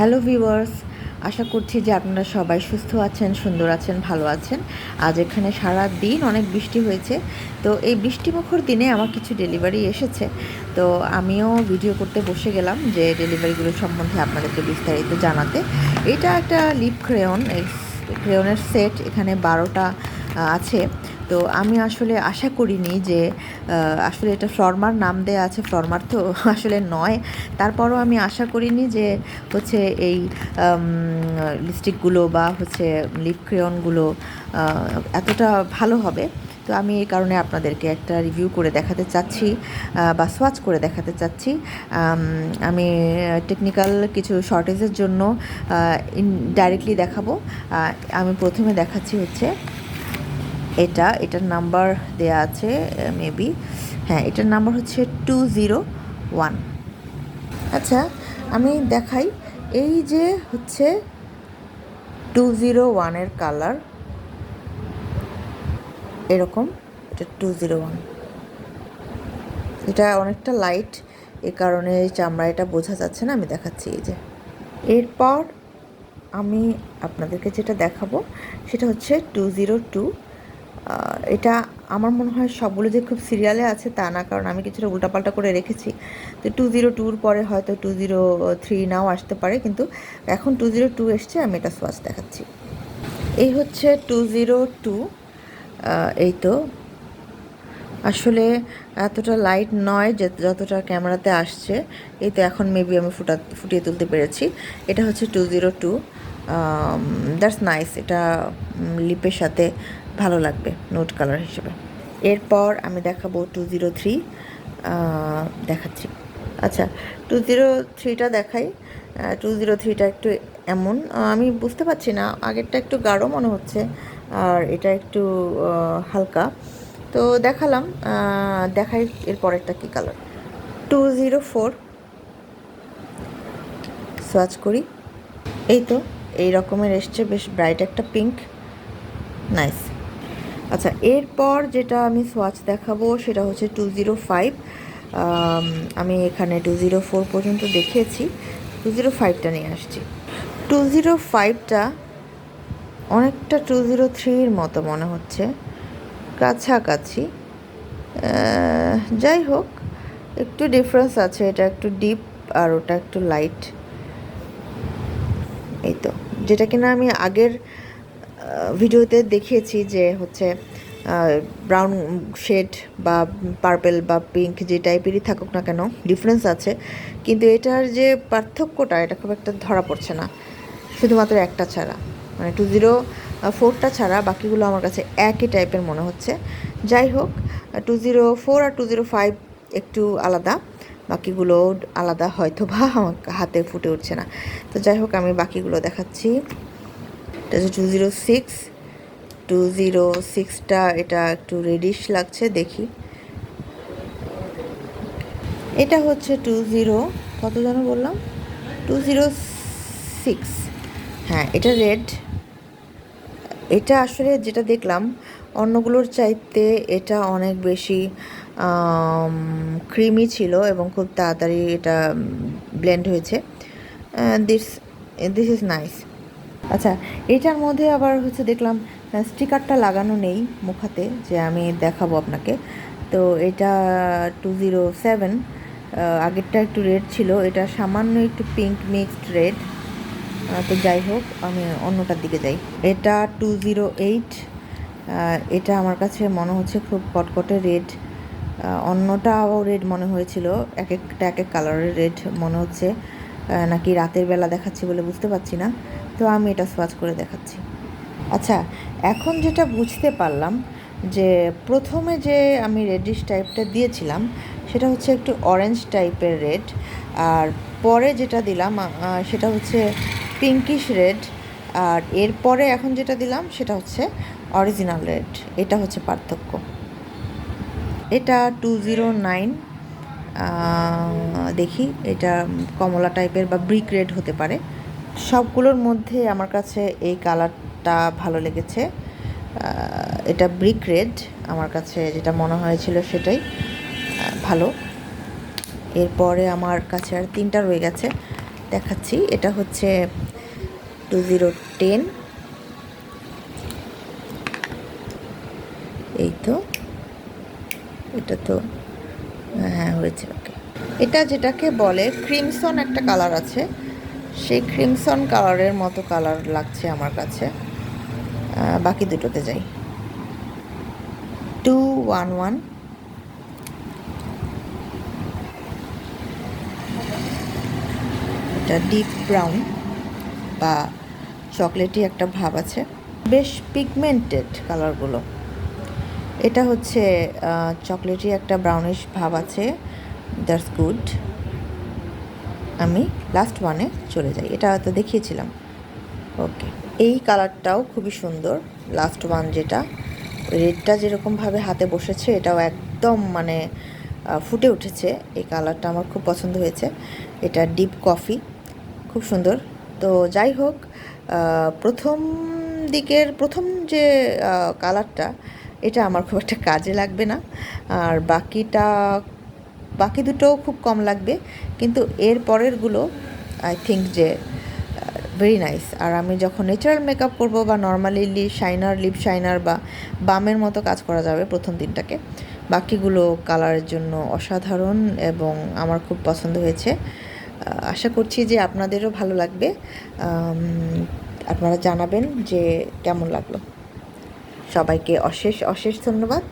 Hello viewers আশা করছি যে আপনারা সবাই সুস্থ আছেন, সুন্দর আছেন, ভালো আছেন। আজ এখানে সারা দিন অনেক বৃষ্টি হয়েছে। তো এই বৃষ্টিমুখর দিনে আমার কিছু ডেলিভারি এসেছে। তো আমিও ভিডিও করতে বসে গেলাম যে ডেলিভারিগুলো সম্বন্ধে আপনাদেরকে বিস্তারিত জানাতে। এটা একটা লিপ ক্রেয়ন ক্রেয়নের সেট এখানে বারোটা আছে। তো আমি আসলে আশা করিনি যে আসলে এটা ফর্মার নাম দেয়া আছে ফর্মার তো আসলে নয়। তারপরও আমি আশা করিনি যে হচ্ছে এই লিপস্টিকগুলো বা হচ্ছে লিপ ক্রেয়নগুলো এতটা ভালো হবে। তো আমি এই কারণে আপনাদেরকে একটা রিভিউ করে দেখাতে চাচ্ছি বা সোয়াচ করে দেখাতে চাচ্ছি। আমি টেকনিক্যাল কিছু শর্টেজের জন্য ইন ডাইরেক্টলি দেখাবো। আমি প্রথমে দেখাচ্ছি হচ্ছে এটা, এটার নাম্বার দেয়া আছে মেবি হ্যাঁ এটার নাম্বার হচ্ছে টু জিরো ওয়ান আচ্ছা আমি দেখাই। এই যে হচ্ছে টু জিরো ওয়ানের কালার এরকম, এটা টু জিরো ওয়ান এটা অনেকটা লাইট এ কারণে চামড়া এটা বোঝা যাচ্ছে না, আমি দেখাচ্ছি এই যে। এরপর আমি আপনাদেরকে যেটা দেখাবো, সেটা হচ্ছে টু জিরো টু এটা আমার মনে হয় সবগুলো যে খুব সিরিয়ালে আছে তা না, কারণ আমি কিছুটা উল্টাপাল্টা করে রেখেছি। তো টু জিরো টুর পরে হয়তো টু জিরো থ্রি নাও আসতে পারে, কিন্তু এখন টু জিরো টু এসছে, আমি এটা সোয়াচ দেখাচ্ছি। এই হচ্ছে টু জিরো টু এই তো। আসলে এতটা লাইট নয় যে যতটা ক্যামেরাতে আসছে, এই তো এখন মেবি আমি ফুটা, ফুটিয়ে তুলতে পেরেছি। এটা হচ্ছে two zero two that's nice এটা লিপের সাথে ভালো লাগবে নোট কালার হিসেবে। এরপর আমি দেখাবো টু জিরো থ্রি দেখাচ্ছি। আচ্ছা টু জিরো থ্রিটা দেখাই টু জিরো থ্রিটা একটু এমন আমি বুঝতে পারছি না। আগেরটা একটু গাঢ় মনে হচ্ছে, আর এটা একটু হালকা। তো দেখালাম দেখাই এর পরেরটা কী colour two zero four swatch করি। এই তো, এই রকমের এসছে, বেশ ব্রাইট একটা পিঙ্ক নাইস আচ্ছা এরপর যেটা আমি সোয়াচ দেখাবো সেটা হচ্ছে টু জিরো ফাইভ আমি এখানে টু জিরো ফোর পর্যন্ত দেখিয়েছি টু জিরো ফাইভটা নিয়ে আসছি। টু জিরো ফাইভটা অনেকটা টু জিরো থ্রির মতো মনে হচ্ছে, কাছাকাছি। যাই হোক, একটু ডিফারেন্স আছে, এটা একটু ডিপ আর ওটা একটু লাইট এই তো, যেটা কিনা আমি আগের ভিডিওতে দেখিয়েছি যে হচ্ছে ব্রাউন শেড বা পার্পেল বা পিঙ্ক যে টাইপেরই থাকুক না কেন ডিফারেন্স আছে। কিন্তু এটার যে পার্থক্যটা, এটা খুব একটা ধরা পড়ছে না। শুধুমাত্র একটা ছাড়া। মানে টু জিরো ফোরটা ছাড়া বাকিগুলো আমার কাছে একই টাইপের মনে হচ্ছে। যাই হোক টু জিরো ফোর আর টু জিরো ফাইভ একটু আলাদা। বাকিগুলো আলাদা হয়তো বা আমার হাতে ফুটে উঠছে না। তো যাই হোক, আমি বাকিগুলো দেখাচ্ছি। এটা হচ্ছে two zero six two zero সিক্সটা এটা একটু রেডিশ লাগছে, দেখি। এটা হচ্ছে টু জিরো কত যেন বললাম? টু জিরো সিক্স হ্যাঁ এটা রেড এটা আসলে যেটা দেখলাম অন্যগুলোর চাইতে এটা অনেক বেশি ক্রিমি ছিল এবং খুব তাড়াতাড়ি এটা ব্লেন্ড হয়েছে। দিস দিস ইজ নাইস আচ্ছা এটার মধ্যে আবার হচ্ছে দেখলাম স্টিকারটা লাগানো নেই মুখাতে, যে আমি দেখাবো আপনাকে। তো এটা টু জিরো সেভেন আগেরটা একটু রেড ছিল, এটা সামান্য একটু পিঙ্ক মিক্সড রেড তো যাই হোক, আমি অন্যটার দিকে যাই। এটা টু জিরো এইট এটা আমার কাছে মনে হচ্ছে খুব কটকটে রেড অন্যটাও রেড মনে হয়েছিল, এক একটা, এক এক কালারের রেড মনে হচ্ছে। নাকি রাতের বেলা দেখাচ্ছি বলে বুঝতে পারছি না, তো আমি এটা সোয়াচ করে দেখাচ্ছি। আচ্ছা এখন যেটা বুঝতে পারলাম যে প্রথমে যে আমি রেডিশ টাইপটা দিয়েছিলাম, সেটা হচ্ছে একটু অরেঞ্জ টাইপের রেড আর পরে যেটা দিলাম সেটা হচ্ছে পিঙ্কিশ রেড আর এরপরে এখন যেটা দিলাম, সেটা হচ্ছে অরিজিনাল রেড এটা হচ্ছে পার্থক্য। এটা টু জিরো নাইন দেখি, এটা কমলা টাইপের বা ব্রিক রেড হতে পারে। সবগুলোর মধ্যে আমার কাছে এই কালারটা ভালো লেগেছে। এটা ব্রিক রেড আমার কাছে যেটা মনে হয়েছিল সেটাই ভালো। এরপরে আমার কাছে আর তিনটা রয়ে গেছে। দেখাচ্ছি, এটা হচ্ছে টু জিরো টেন এই তো, এটা তো হ্যাঁ হয়েছে ওকে এটা যেটাকে বলে ক্রিমসন একটা কালার আছে। সেই ক্রিমসন কালারের মতো কালার লাগছে আমার কাছে। বাকি দুটোতে যাই। টু ওয়ান ওয়ান এটা ডিপ ব্রাউন বা চকলেটি একটা ভাব আছে। বেশ পিগমেন্টেড কালারগুলো এটা হচ্ছে চকলেটই একটা ব্রাউনিশ ভাব আছে। দ্যাটস গুড আমি লাস্ট ওয়ানে চলে যাই। এটা তো দেখিয়েছিলাম। ওকে এই কালারটাও খুবই সুন্দর লাস্ট ওয়ান যেটা। রেডটা যেরকমভাবে হাতে বসেছে, এটাও একদম মানে ফুটে উঠেছে। এই কালারটা আমার খুব পছন্দ হয়েছে। এটা ডিপ কফি খুব সুন্দর। তো যাই হোক প্রথম দিকের, প্রথম যে কালারটা এটা আমার খুব একটা কাজে লাগবে না। আর বাকিটা, বাকি দুটোও খুব কম লাগবে। কিন্তু এর পরেরগুলো আই থিঙ্ক যে ভেরি নাইস আর আমি যখন ন্যাচারাল মেকআপ করব বা normally lip shiner lip shiner বা বামের মতো কাজ করা যাবে প্রথম দিনটাকে, বাকিগুলো কালারের জন্য অসাধারণ এবং আমার খুব পছন্দ হয়েছে। আশা করছি যে আপনাদেরও ভালো লাগবে। আপনারা জানাবেন যে কেমন লাগল। সবাইকে অশেষ অশেষ ধন্যবাদ।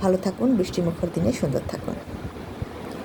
ভালো থাকুন বৃষ্টিমুখর দিনে সুন্দর থাকুন।